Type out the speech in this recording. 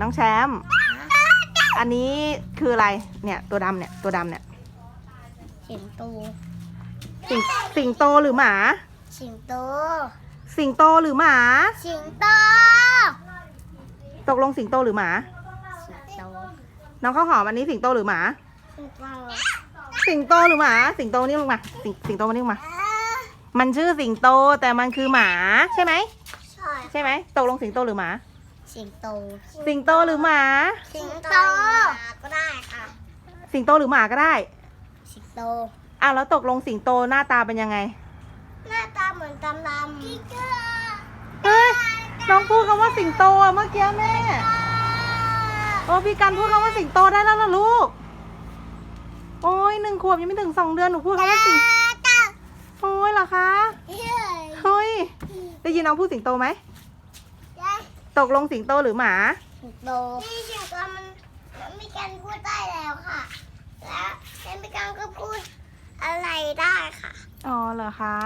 น้องแชมป์อันนี้คืออะไรเนี่ยตัวดำเนี่ยตัวดำเนี่ยสิงโตสิงสิงโตหรือหมา สิงโต สิงโตหรือหมา สิงโต ตกลงสิงโตหรือหมา สิงโต น้องข้าวหอมอันนี้สิงโตหรือหมา สิงโต สิงโตหรือหมา สิงโตนี่ลงมาสิงสิงโตมานี่ลงมา มันชื่อสิงโตแต่มันคือหมาใช่ไหม ใช่ ใช่ไหม ตกลงสิงโตหรือหมา สิงโต สิงโตหรือหมา สิงโตก็ได้ค่ะ สิงโตหรือหมาก็ได้ สิงโตอ้าวแล้วตกลงสิงโตหน้าตาเป็นยังไง หน้าตาเหมือนตำลำพี่เกลือเฮ้ยน้องพูดคำว่าสิงโตอะเมื่อกี้แม่โอ้พี่กันพูดคำว่าสิงโตได้แล้วล่ะลูก โอ้ยหนึ่งขวบยังไม่ถึงสองเดือนหนูพูดคำว่าสิงโอ้ยเหรอคะเฮ้ยได้ยินน้องพูดสิงโตไหม ตกลงสิงโตหรือหมาสิงโตนี่สิงโตมันมันมีการพูดได้แล้วค่ะ และและมีการก็พูดอะไรได้ค่ะ อ๋อเหรอคะ